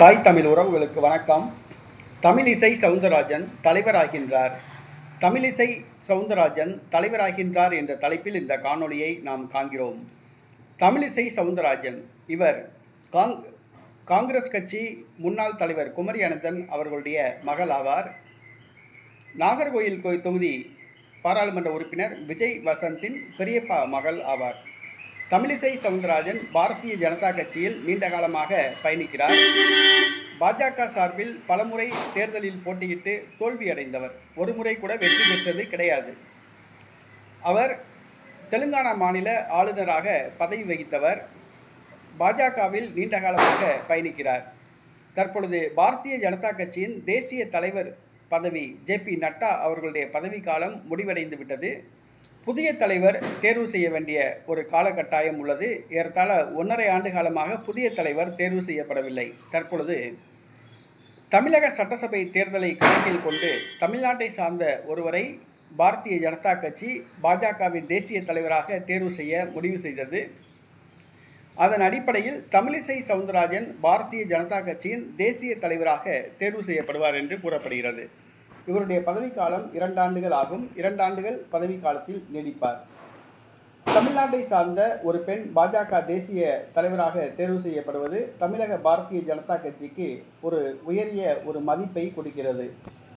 தாய் தமிழ் உறவுகளுக்கு வணக்கம். தமிழிசை சவுந்தரராஜன் தலைவராகின்றார். தமிழிசை சவுந்தரராஜன் தலைவராகின்றார் என்ற தலைப்பில் இந்த காணொளியை நாம் காண்கிறோம். தமிழிசை சவுந்தரராஜன் இவர் காங் காங்கிரஸ் கட்சி முன்னாள் தலைவர் குமரி அனந்தன் அவர்களுடைய மகள் ஆவார். நாகர்கோயில் தொகுதி பாராளுமன்ற உறுப்பினர் விஜய் வசந்தின் பெரியப்பா மகள் ஆவார். தமிழிசை சவுந்தரராஜன் பாரதிய ஜனதா கட்சியில் நீண்ட காலமாக பயணிக்கிறார். பாஜக சார்பில் பலமுறை தேர்தலில் போட்டியிட்டு தோல்வியடைந்தவர். ஒரு முறை கூட வெற்றி பெற்றது கிடையாது. அவர் தெலுங்கானா மாநில ஆளுநராக பதவி வகித்தவர். பாஜகவில் நீண்ட காலமாக பயணிக்கிறார். தற்பொழுது பாரதிய ஜனதா கட்சியின் தேசிய தலைவர் பதவி ஜே பி நட்டா அவர்களுடைய பதவிக்காலம் முடிவடைந்து விட்டது. புதிய தலைவர் தேர்வு செய்ய வேண்டிய ஒரு காலகட்டாயம் உள்ளது. ஏறத்தாழ ஒன்றரை ஆண்டு காலமாக புதிய தலைவர் தேர்வு செய்யப்படவில்லை. தற்பொழுது தமிழக சட்டசபை தேர்தலை கணக்கில் கொண்டு தமிழ்நாட்டை சார்ந்த ஒருவரை பாரதிய ஜனதா கட்சி பாஜகவின் தேசிய தலைவராக தேர்வு செய்ய முடிவு செய்தது. அதன் அடிப்படையில் தமிழிசை சவுந்தரராஜன் பாரதிய ஜனதா கட்சியின் தேசிய தலைவராக தேர்வு செய்யப்படுவார் என்று கூறப்படுகிறது. இவருடைய பதவிக்காலம் இரண்டாண்டுகள் ஆகும். இரண்டாண்டுகள் பதவிக்காலத்தில் நீடிப்பார். தமிழ்நாட்டை சார்ந்த ஒரு பெண் பாஜக தேசிய தலைவராக தேர்வு செய்யப்படுவது தமிழக பாரதிய ஜனதா கட்சிக்கு ஒரு உயரிய ஒரு மதிப்பை கொடுக்கிறது.